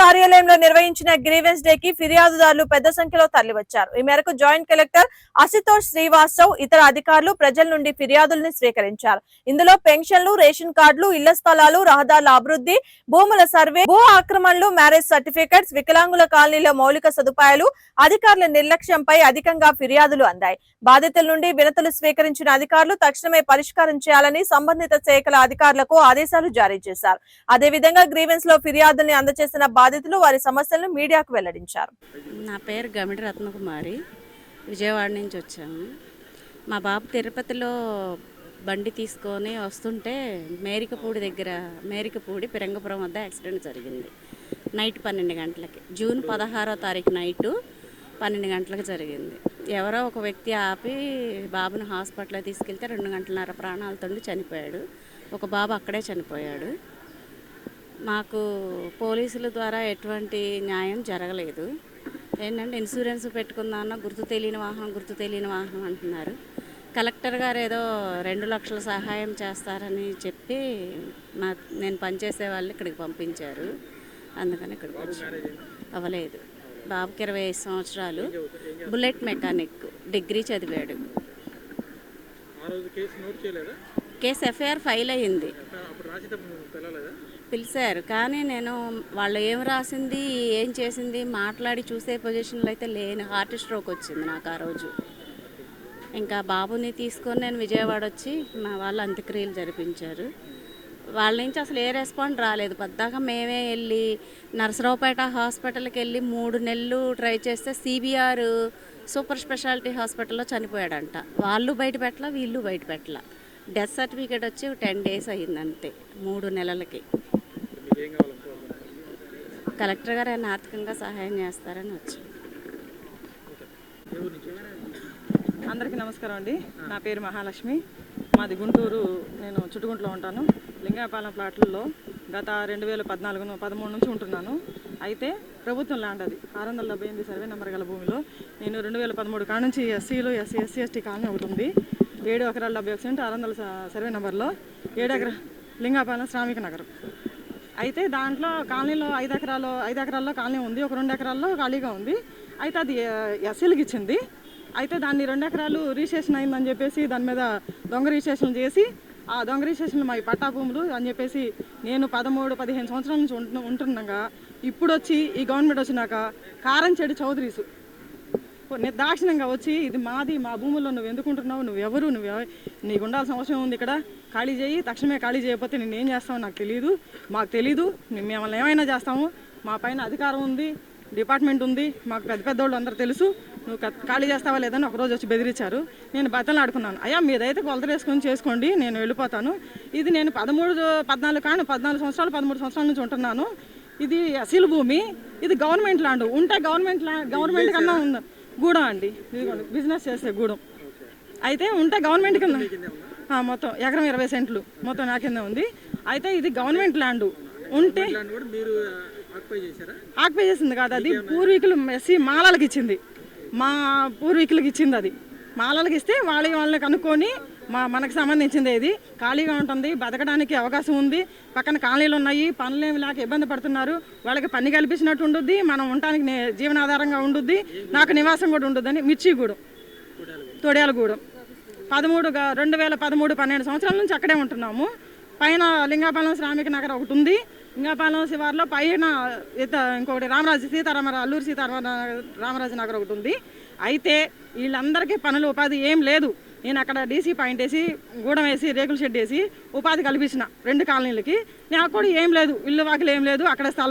కార్యాలయంలో నిర్వహించిన grievance day కి ఫిర్యాదుదారులు పెద్ద సంఖ్యలో తరలివచ్చారు. ఈ మేరకు జాయింట్ కలెక్టర్ అశుతోష్ శ్రీవాస్తవ్ ఇతర అధికారులు ప్రజల నుండి ఫిర్యాదుల్ని స్వీకరించారు. ఇందులో పెన్షన్లు రేషన్ కార్డులు ఇళ్ళ స్థలాలు రహదారుల అభివృద్ధి భూముల సర్వే భూ ఆక్రమణలు మ్యారేజ్ సర్టిఫికెట్స్ వికలాంగుల కాలనీల మౌలిక సదుపాయాలు అధికారుల నిర్లక్ష్యంపై అధికంగా ఫిర్యాదులు అందాయి. బాధితుల నుండి వినతులు స్వీకరించిన అధికారులు తక్షణమే పరిష్కారం చేయాలని సంబంధిత శాఖల అధికారులకు ఆదేశాలు జారీ చేశారు. అదేవిధంగా గ్రీవెన్స్లో ఫిర్యాదుల్ని అందజేసిన బాధితులు వారి సమస్యలను మీడియాకు వెల్లడించారు. నా పేరు గమిడి రత్నకుమారి. విజయవాడ నుంచి వచ్చాము మా బాబు తిరుపతిలో బండి తీసుకొని వస్తుంటే మేరికపూడి దగ్గర మేరికపూడి పిరంగపురం వద్ద యాక్సిడెంట్ జరిగింది. నైట్ పన్నెండు గంటలకి. జూన్ పదహారో తారీఖు నైటు పన్నెండు గంటలకు జరిగింది. ఎవరో ఒక వ్యక్తి ఆపి బాబుని హాస్పిటల్లో తీసుకెళ్తే రెండు గంటలన్నర ప్రాణాలతో చనిపోయాడు. ఒక బాబు అక్కడే చనిపోయాడు. మాకు పోలీసుల ద్వారా ఎటువంటి న్యాయం జరగలేదు. ఏంటంటే ఇన్సూరెన్స్ పెట్టుకుందామన్నా గుర్తు తెలియని వాహనం గుర్తు తెలియని వాహనం అంటున్నారు. కలెక్టర్ గారు ఏదో రెండు లక్షల సహాయం చేస్తారని చెప్పి మా నేను పనిచేసే వాళ్ళు ఇక్కడికి పంపించారు. అందుకని ఇక్కడికి వచ్చాను అవ్వలేదు. బాబుకి ఇరవై ఐదు సంవత్సరాలు. బుల్లెట్ మెకానిక్ డిగ్రీ చదివాడు. కేసు ఎఫ్ఐఆర్ ఫైల్ అయ్యింది. పిలిచారు. కానీ నేను వాళ్ళు ఏం రాసింది ఏం చేసింది మాట్లాడి చూసే పొజిషన్లో అయితే లేని హార్ట్ స్ట్రోక్ వచ్చింది నాకు ఆ రోజు. ఇంకా బాబుని తీసుకొని నేను విజయవాడ వచ్చి మా వాళ్ళు అంత్యక్రియలు జరిపించారు. వాళ్ళ నుంచి అసలు ఏ రెస్పాండ్ రాలేదు. పద్దాక మేమే వెళ్ళి నరసరావుపేట హాస్పిటల్కి వెళ్ళి మూడు నెలలు ట్రై చేస్తే సిబిఆర్ సూపర్ స్పెషాలిటీ హాస్పిటల్లో చనిపోయాడంట. వాళ్ళు బయట పెట్టలా వీళ్ళు బయట పెట్టలా. డెత్ సర్టిఫికేట్ వచ్చి టెన్ డేస్ అయ్యింది అంతే మూడు నెలలకి. కలెక్టర్ గారు ఆయన ఆర్థికంగా సహాయం చేస్తారని వచ్చాను అందరికీ నమస్కారం అండి. నా పేరు మహాలక్ష్మి. మాది గుంటూరు నేను చుట్టుగుంట్లో ఉంటాను. లింగాపాలెం ప్లాట్లలో గత రెండు వేల పద్నాలుగు పదమూడు నుంచి ఉంటున్నాను. అయితే ప్రభుత్వం ల్యాండ్ అది. ఆరు వందల డెబ్బై ఎనిమిది సర్వే నెంబర్ గల భూమిలో నేను రెండు వేల పదమూడు కాడ నుంచి ఎస్సీలు ఎస్సీ ఎస్సీ ఎస్టీ కాలనీ ఒకటి ఉంది. ఏడు ఎకరాల డెబ్బై ఒక సెంట్ ఆరు వందల సర్వే నెంబర్లో ఏడు ఎకరా లింగాపాలెం శ్రామిక నగరం. అయితే దాంట్లో కాలనీలో ఐదు ఎకరాలు ఐదు ఎకరాల్లో కాలనీ ఉంది ఒక రెండు ఎకరాల్లో ఖాళీగా ఉంది. అయితే అది ఎస్ఎల్కి ఇచ్చింది. అయితే దాన్ని రెండు ఎకరాలు రిజిస్ట్రేషన్ అయిందని చెప్పేసి దాని మీద దొంగ రిజిస్ట్రేషన్ చేసి ఆ దొంగ రిజిస్ట్రేషన్ మా పట్టా భూములు అని చెప్పేసి నేను పదమూడు పదిహేను సంవత్సరాల నుంచి ఉంటు ఉంటుండగా ఇప్పుడు వచ్చి ఈ గవర్నమెంట్ వచ్చినాక కారం చెడు చౌదరీసు. నిర్దాక్షిణంగా వచ్చి ఇది మాది మా భూముల్లో నువ్వు ఎందుకుంటున్నావు నువ్వు ఎవరు నువ్వు నీకు ఉండాల్సిన అవసరం ఉంది ఇక్కడ. ఖాళీ చేయి తక్షణమే ఖాళీ చేయకపోతే నేను ఏం చేస్తామో నాకు తెలియదు మాకు తెలీదు మేము మిమ్మల్ని ఏమైనా చేస్తాము. మా పైన అధికారం ఉంది డిపార్ట్మెంట్ ఉంది మాకు పెద్ద పెద్దోళ్ళు అందరూ తెలుసు. నువ్వు ఖాళీ చేస్తావా లేదని ఒకరోజు వచ్చి బెదిరించారు. నేను బతలు ఆడుకున్నాను అయ్యా మీదైతే కొలత వేసుకొని చేసుకోండి నేను వెళ్ళిపోతాను. ఇది నేను పదమూడు పద్నాలుగు కాను పద్నాలుగు సంవత్సరాలు పదమూడు సంవత్సరాల నుంచి ఉంటున్నాను. ఇది అసీల్ భూమి ఇది గవర్నమెంట్ ల్యాండ్. ఉంటే గవర్నమెంట్ ల్యాండ్ గవర్నమెంట్ కన్నా ఉంది గూడెం అండి. ఇదిగోండి బిజినెస్ చేసే గూడెం. అయితే ఉంటే గవర్నమెంట్ ఆ, మొత్తం ఎకరం ఇరవై సెంట్లు. మొత్తం నా కింద ఉంది. అయితే ఇది గవర్నమెంట్ ల్యాండ్. ఉంటే ఆక్యుపై చేసింది కాదు అది పూర్వీకులు ఎస్సీ మాలలకు ఇచ్చింది. మా పూర్వీకులకు ఇచ్చింది అది. మాలలకు ఇస్తే వాళ్ళ వాళ్ళని కనుక్కొని మా మనకు సంబంధించింది ఇది. ఖాళీగా ఉంటుంది బతకడానికి అవకాశం ఉంది. పక్కన కాలనీలు ఉన్నాయి పనులు ఏమి లేక ఇబ్బంది పడుతున్నారు. వాళ్ళకి పని కల్పించినట్టు ఉండుద్ది మనం ఉండటానికి నే- జీవనాధారంగా ఉండుద్ది. నాకు నివాసం కూడా ఉండుద్దని మిర్చిగూడెం తొడియాలగూడెం. పదమూడు రెండు వేల పదమూడు పన్నెండు సంవత్సరాల నుంచి అక్కడే ఉంటున్నాము. పైన లింగాపాలెం శ్రామిక నగర్ ఒకటి ఉంది. లింగాపాలెం శివార్లో పైన ఇంకొకటి రామరాజు సీతారామరాజు అల్లూరు సీతారామ రామరాజు నగర్ ఒకటి ఉంది. అయితే వీళ్ళందరికీ పనులు ఉపాధి ఏం లేదు. నేను అక్కడ డీసీ పాయింట్ వేసి గూడెం వేసి రేకుల షెడ్ వేసి ఉపాధి కల్పించిన రెండు కాలనీలకి. నాకు కూడా ఏం లేదు. ఇల్లు వాకిలు ఏం లేదు. అక్కడ స్థలం